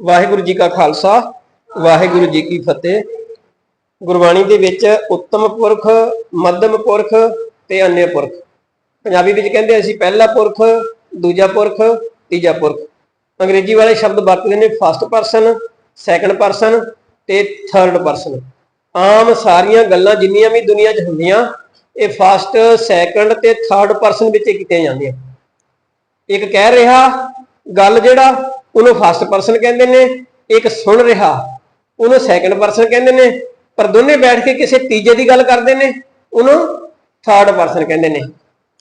ਵਾਹਿਗੁਰੂ ਜੀ ਕਾ ਖਾਲਸਾ, ਵਾਹਿਗੁਰੂ ਜੀ ਕੀ ਫਤਿਹ। ਗੁਰਬਾਣੀ ਦੇ ਵਿੱਚ ਉੱਤਮ ਪੁਰਖ, ਮੱਧਮ ਪੁਰਖ ਤੇ ਅੰਨ੍ਯ ਪੁਰਖ। ਪੰਜਾਬੀ ਵਿੱਚ ਕਹਿੰਦੇ ਅਸੀਂ ਪਹਿਲਾ ਪੁਰਖ, ਦੂਜਾ ਪੁਰਖ, ਤੀਜਾ ਪੁਰਖ। ਅੰਗਰੇਜ਼ੀ ਵਾਲੇ ਸ਼ਬਦ ਵਰਤਦੇ ਨੇ ਫਸਟ ਪਰਸਨ ਸੈਕੰਡ ਪਰਸਨ ਤੇ ਥਰਡ ਪਰਸਨ ਆਮ ਸਾਰੀਆਂ ਗੱਲਾਂ ਜਿੰਨੀਆਂ ਵੀ ਦੁਨੀਆ 'ਚ ਹੁੰਦੀਆਂ, ਇਹ ਫਸਟ ਸੈਕੰਡ ਤੇ ਥਰਡ ਪਰਸਨ ਵਿੱਚ ਕੀਤੀਆਂ ਜਾਂਦੀਆਂ। ਇੱਕ ਕਹਿ ਰਿਹਾ, ਗੱਲ ਜਿਹੜਾ ਉਹਨੂੰ ਫਸਟ ਪਰਸਨ ਕਹਿੰਦੇ ਨੇ, ਇੱਕ ਸੁਣ ਰਿਹਾ, ਉਹਨੂੰ ਸੈਕੰਡ ਪਰਸਨ ਕਹਿੰਦੇ ਨੇ, ਪਰ ਦੋਨੇ ਬੈਠ ਕੇ ਕਿਸੇ ਤੀਜੇ ਦੀ ਗੱਲ ਕਰਦੇ ਨੇ, ਉਹਨੂੰ ਥਰਡ ਪਰਸਨ ਕਹਿੰਦੇ ਨੇ।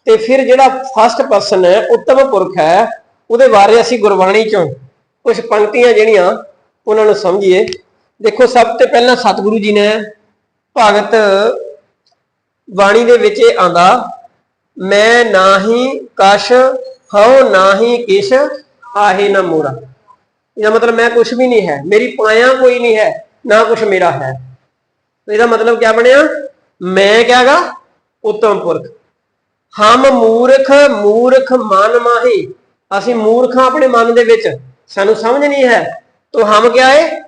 ਤੇ ਫਿਰ ਜਿਹੜਾ ਫਸਟ ਪਰਸਨ ਹੈ, ਉੱਤਮ ਪੁਰਖ ਹੈ, ਉਹਦੇ ਬਾਰੇ ਅਸੀਂ ਗੁਰਬਾਣੀ ਚੋਂ ਕੁਝ ਪੰਕਤੀਆਂ ਜਿਹੜੀਆਂ, ਉਹਨਾਂ ਨੂੰ ਸਮਝੀਏ। ਦੇਖੋ, ਸਭ ਤੋਂ ਪਹਿਲਾਂ ਸਤਿਗੁਰੂ ਜੀ ਨੇ ਭਗਤ ਬਾਣੀ ਦੇ ਵਿੱਚ ਇਹ ਆਂਦਾ, ਮੈਂ ਨਾਹੀ ਕਛ ਹਉ ਨਾਹੀ ਕਿਛ ਆਹੇ ਨਾ ਮੋਰਾ ਇਹਦਾ ਮਤਲਬ ਮੈਂ ਕੁਝ ਵੀ ਨਹੀਂ ਹੈ। ਮੇਰੀ ਪਾਇਆ ਕੋਈ ਨਹੀਂ ਹੈ, ਨਾ ਕੁਝ ਮੇਰਾ ਹੈ। ਇਹਦਾ ਮਤਲਬ ਕੀ ਬਣਿਆ? ਮੈਂ ਕਿਹਾਗਾ ਉੱਤਮ ਪੁਰਖ। ਹਮ ਮੂਰਖ ਮੂਰਖ ਮਨ ਮਾਹੀ। ਅਸੀਂ ਮੂਰਖਾਂ ਆਪਣੇ ਮਨ ਦੇ ਵਿੱਚ। ਸਾਨੂੰ ਸਮਝ ਨਹੀਂ ਹੈ। ਤੋ ਹਮ ਕਿਆ ਹੈ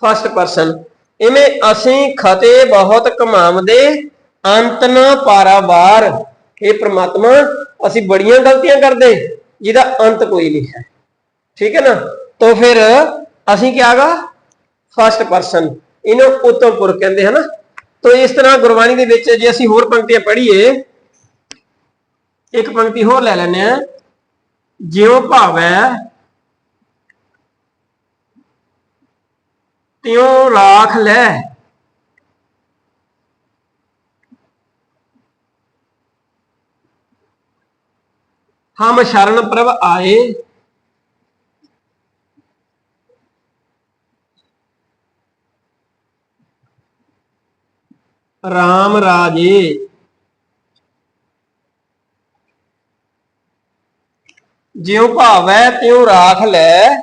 ਫਸਟ ਪਰਸਨ ਇਵੇਂ ਅਸੀਂ ਖਤੇ ਬਹੁਤ ਕਮਾਵਦੇ ਅੰਤ ਨਾ ਪਾਰਾਵਾਰ ਇਹ ਪ੍ਰਮਾਤਮਾ, ਅਸੀਂ ਬੜੀਆਂ ਗਲਤੀਆਂ ਕਰਦੇ। ਜਿਹਦਾ ਅੰਤ ਕੋਈ ਨਹੀਂ ਹੈ। ਠੀਕ ਹੈ ਨਾ? ਤੋ ਫਿਰ ਅਸੀਂ ਕਿਹਾਗਾ ਫਸਟ ਪਰਸਨ ਇਹਨੂੰ ਉੱਤਮ ਪੁਰਖ ਕਹਿੰਦੇ ਹਨ? ਤੋ ਇਸ ਤਰ੍ਹਾਂ ਗੁਰਬਾਣੀ ਦੇ ਵਿੱਚ ਜੇ ਅਸੀਂ ਹੋਰ ਪੰਕਤੀਆਂ ਪੜ੍ਹੀਏ, ਇੱਕ ਪੰਕਤੀ ਹੋਰ ਲੈ ਲੈਂਦੇ ਆ ਜਿਉ ਭਾਵੈ, ਤਿਉ ਰਾਖ ਲੈ। ਹਮ ਸ਼ਰਨ ਪ੍ਰਭ ਆਏ। ਰਾਮ ਰਾਜੇ। ਜਿਉ ਭਾਵੈ ਤਿਉ ਰਾਖ ਲੈ,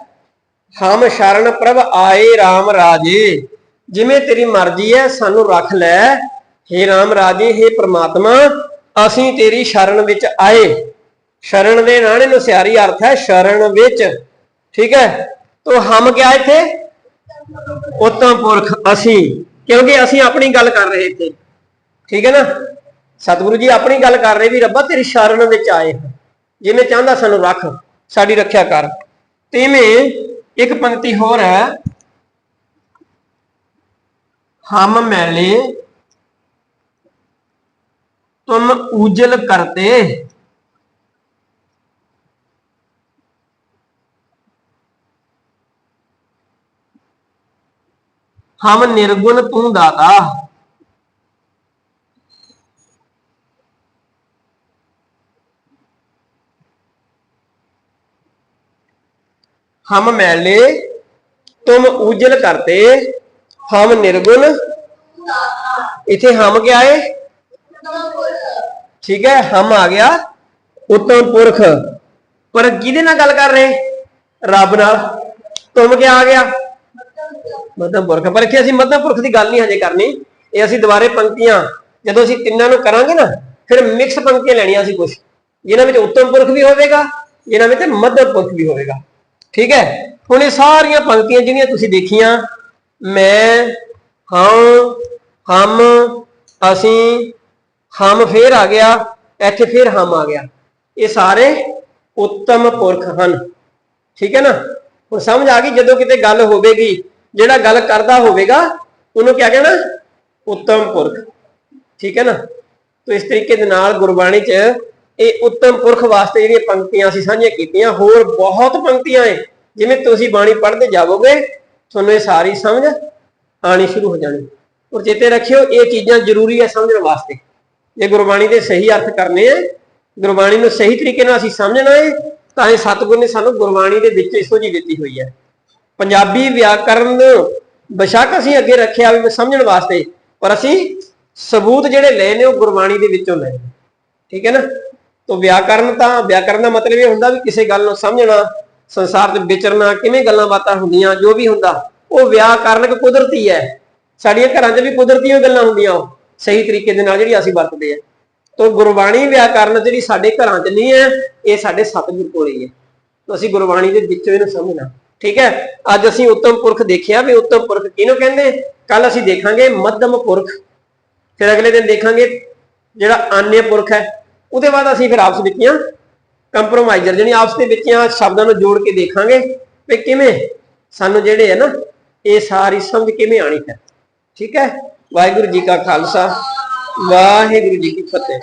ਹਮ ਸ਼ਰਨ ਪ੍ਰਭ ਆਏ RAM ਰਾਜੇ। ਜਿਵੇਂ ਤੇਰੀ ਮਰਜ਼ੀ ਹੈ ਸਾਨੂੰ ਰੱਖ ਲੈ। हे RAM ਰਾਜੇ हे ਪ੍ਰਮਾਤਮਾ, ਅਸੀਂ ਤੇਰੀ ਸ਼ਰਨ ਵਿੱਚ ਆਏ। ਸ਼ਰਨ ਦੇ ਨਾਣੇ ਨੂੰ ਸਿਆਰੀ ਅਰਥ ਹੈ ਸ਼ਰਨ ਵਿੱਚ। ਠੀਕ ਹੈ ਤੋ ਹਮ ਕਿਆ ਇੱਥੇ? ਉੱਤਮ ਪੁਰਖ ਅਸੀਂ। ਕਿਉਂਕਿ ਅਸੀਂ ਆਪਣੀ ਗੱਲ ਕਰ ਰਹੇ ਇੱਥੇ। ਠੀਕ ਹੈ ਨਾ? ਸਤਿਗੁਰੂ ਜੀ ਆਪਣੀ ਗੱਲ ਕਰ ਰਹੇ ਵੀ ਰੱਬਾ ਤੇਰੀ ਸ਼ਰਨ ਵਿੱਚ ਆਏ ਹਾਂ। ਜਿਵੇਂ ਚਾਹੁੰਦਾ ਸਾਨੂੰ ਰੱਖ, ਸਾਡੀ ਰੱਖਿਆ ਕਰ। ਤੇਵੇਂ ਇੱਕ ਪੰਕਤੀ ਹੋਰ ਹੈ। ਹਮ ਮੈਲੇ, ਤੁਮ ਉਜਲ ਕਰਤੇ। हम निर्गुण तू दाता। हम मैले तुम उजल करते, हम निर्गुण। इथे हम क्या है? ठीक है, हम आ गया उत्तम पुरख। पर कि गल कर रहे रब न तुम क्या आ गया? ਮੱਧਮ ਪੁਰਖ ਪਰ ਇੱਥੇ ਅਸੀਂ ਮੱਧਮ ਪੁਰਖ ਦੀ ਗੱਲ ਨਹੀਂ ਹਜੇ ਕਰਨੀ। ਇਹ ਅਸੀਂ ਦੁਬਾਰੇ ਪੰਕਤੀਆਂ, ਜਦੋਂ ਅਸੀਂ ਤਿੰਨਾਂ ਨੂੰ ਕਰਾਂਗੇ ਨਾ, ਫਿਰ ਮਿਕਸ ਪੰਕਤੀਆਂ ਲੈਣੀਆਂ ਅਸੀਂ ਕੁਝ ਜਿਨ੍ਹਾਂ ਵਿੱਚ ਉੱਤਮ ਪੁਰਖ ਵੀ ਹੋਵੇਗਾ, ਜਿਨ੍ਹਾਂ ਵਿੱਚ ਮੱਧਮ ਪੁਰਖ ਵੀ ਹੋਵੇਗਾ। ਠੀਕ ਹੈ? ਹੁਣ ਇਹ ਸਾਰੀਆਂ ਪੰਕਤੀਆਂ ਜਿਹੜੀਆਂ ਤੁਸੀਂ ਦੇਖੀਆਂ, ਮੈਂ ਹਾਂ ਹਮ, ਅਸੀਂ, ਹਮ ਫੇਰ ਆ ਗਿਆ, ਇੱਥੇ ਫੇਰ ਹਮ ਆ ਗਿਆ। ਇਹ ਸਾਰੇ ਉੱਤਮ ਪੁਰਖ ਹਨ। ਠੀਕ ਹੈ ਨਾ? ਹੁਣ ਸਮਝ ਆ ਗਈ, ਜਦੋਂ ਕਿਤੇ ਗੱਲ ਹੋਵੇਗੀ ਜਿਹੜਾ ਗੱਲ ਕਰਦਾ ਹੋਵੇਗਾ, ਉਹਨੂੰ ਕਿਆ ਕਹਿਣਾ? ਉੱਤਮ ਪੁਰਖ। ਠੀਕ ਹੈ ਨਾ? ਤੋ ਇਸ ਤਰੀਕੇ ਦੇ ਨਾਲ ਗੁਰਬਾਣੀ 'ਚ ਇਹ ਉੱਤਮ ਪੁਰਖ ਵਾਸਤੇ ਜਿਹੜੀਆਂ ਪੰਕਤੀਆਂ ਅਸੀਂ ਸਾਂਝੀਆਂ ਕੀਤੀਆਂ, ਹੋਰ ਬਹੁਤ ਪੰਕਤੀਆਂ ਏ, ਜਿਵੇਂ ਤੁਸੀਂ ਬਾਣੀ ਪੜ੍ਹਦੇ ਜਾਵੋਗੇ, ਤੁਹਾਨੂੰ ਇਹ ਸਾਰੀ ਸਮਝ ਆਣੀ ਸ਼ੁਰੂ ਹੋ ਜਾਣੀ। ਔਰ ਚੇਤੇ ਰੱਖਿਓ, ਇਹ ਚੀਜ਼ਾਂ ਜ਼ਰੂਰੀ ਹੈ ਸਮਝਣ ਵਾਸਤੇ। ਜੇ ਗੁਰਬਾਣੀ ਦੇ ਸਹੀ ਅਰਥ ਕਰਨੇ ਆ, ਗੁਰਬਾਣੀ ਨੂੰ ਸਹੀ ਤਰੀਕੇ ਨਾਲ ਅਸੀਂ ਸਮਝਣਾ ਹੈ ਤਾਂ ਇਹ ਸਤਿਗੁਰ ਨੇ ਸਾਨੂੰ ਗੁਰਬਾਣੀ ਦੇ ਵਿੱਚ ਇਸੋ ਜੀ ਦਿੱਤੀ ਹੋਈ ਹੈ। ਪੰਜਾਬੀ ਵਿਆਕਰਨ ਬਸ਼ੱਕ ਅਸੀਂ ਅੱਗੇ ਰੱਖਿਆ ਵੀ ਸਮਝਣ ਵਾਸਤੇ, ਪਰ ਅਸੀਂ ਸਬੂਤ ਜਿਹੜੇ ਲਏ ਨੇ ਉਹ ਗੁਰਬਾਣੀ ਦੇ ਵਿੱਚੋਂ ਲਏ ਠੀਕ ਹੈ ਨਾ? ਤੋਂ ਵਿਆਕਰਨ ਤਾਂ, ਵਿਆਕਰਨ ਦਾ ਮਤਲਬ ਇਹ ਹੁੰਦਾ ਵੀ ਕਿਸੇ ਗੱਲ ਨੂੰ ਸਮਝਣਾ, ਸੰਸਾਰ 'ਚ ਵਿਚਰਨਾ, ਕਿਵੇਂ ਗੱਲਾਂ ਬਾਤਾਂ ਹੁੰਦੀਆਂ, ਜੋ ਵੀ ਹੁੰਦਾ, ਉਹ ਵਿਆਕਰਨਕ ਕੁਦਰਤੀ ਹੈ। ਸਾਡੀਆਂ ਘਰਾਂ 'ਚ ਵੀ ਕੁਦਰਤੀ ਉਹ ਗੱਲਾਂ ਹੁੰਦੀਆਂ ਉਹ, ਸਹੀ ਤਰੀਕੇ ਦੇ ਨਾਲ ਜਿਹੜੀ ਅਸੀਂ ਵਰਤਦੇ ਆ ਤੋਂ ਗੁਰਬਾਣੀ ਵਿਆਕਰਨ ਜਿਹੜੀ ਸਾਡੇ ਘਰਾਂ 'ਚ ਨਹੀਂ ਹੈ, ਇਹ ਸਾਡੇ ਸਤਿਗੁਰ ਕੋਲ ਹੀ ਹੈ। ਅਸੀਂ ਗੁਰਬਾਣੀ ਦੇ ਵਿੱਚੋਂ ਇਹਨੂੰ ਸਮਝਣਾ। ਠੀਕ ਹੈ? ਅੱਜ ਅਸੀਂ ਉੱਤਮ ਪੁਰਖ ਦੇਖਿਆ ਵੀ ਉੱਤਮ ਪੁਰਖ ਕਿਹਨੂੰ ਕਹਿੰਦੇ? ਕੱਲ ਅਸੀਂ ਦੇਖਾਂਗੇ ਮੱਧਮ ਪੁਰਖ। ਫਿਰ ਅਗਲੇ ਦਿਨ ਦੇਖਾਂਗੇ ਜਿਹੜਾ ਆਨਿਆ ਪੁਰਖ ਹੈ। ਉਹਦੇ ਬਾਅਦ ਅਸੀਂ ਫਿਰ ਆਪਸ ਵਿੱਚੀਆਂ ਕੰਪਰੋਮਾਈਜ਼ਰ ਜਿਹੜੀ ਆਪਸ ਦੇ ਵਿੱਚੀਆਂ ਸ਼ਬਦਾਂ ਨੂੰ ਜੋੜ ਕੇ ਦੇਖਾਂਗੇ ਵੀ ਕਿਵੇਂ ਸਾਨੂੰ ਜਿਹੜੇ ਹੈ ਨਾ, ਇਹ ਸਾਰੀ ਸਮਝ ਕਿਵੇਂ ਆਣੀ ਹੈ। ਠੀਕ ਹੈ? ਵਾਹਿਗੁਰੂ ਜੀ ਕਾ ਖਾਲਸਾ। ਵਾਹਿਗੁਰੂ ਜੀ ਕੀ ਫਤਿਹ।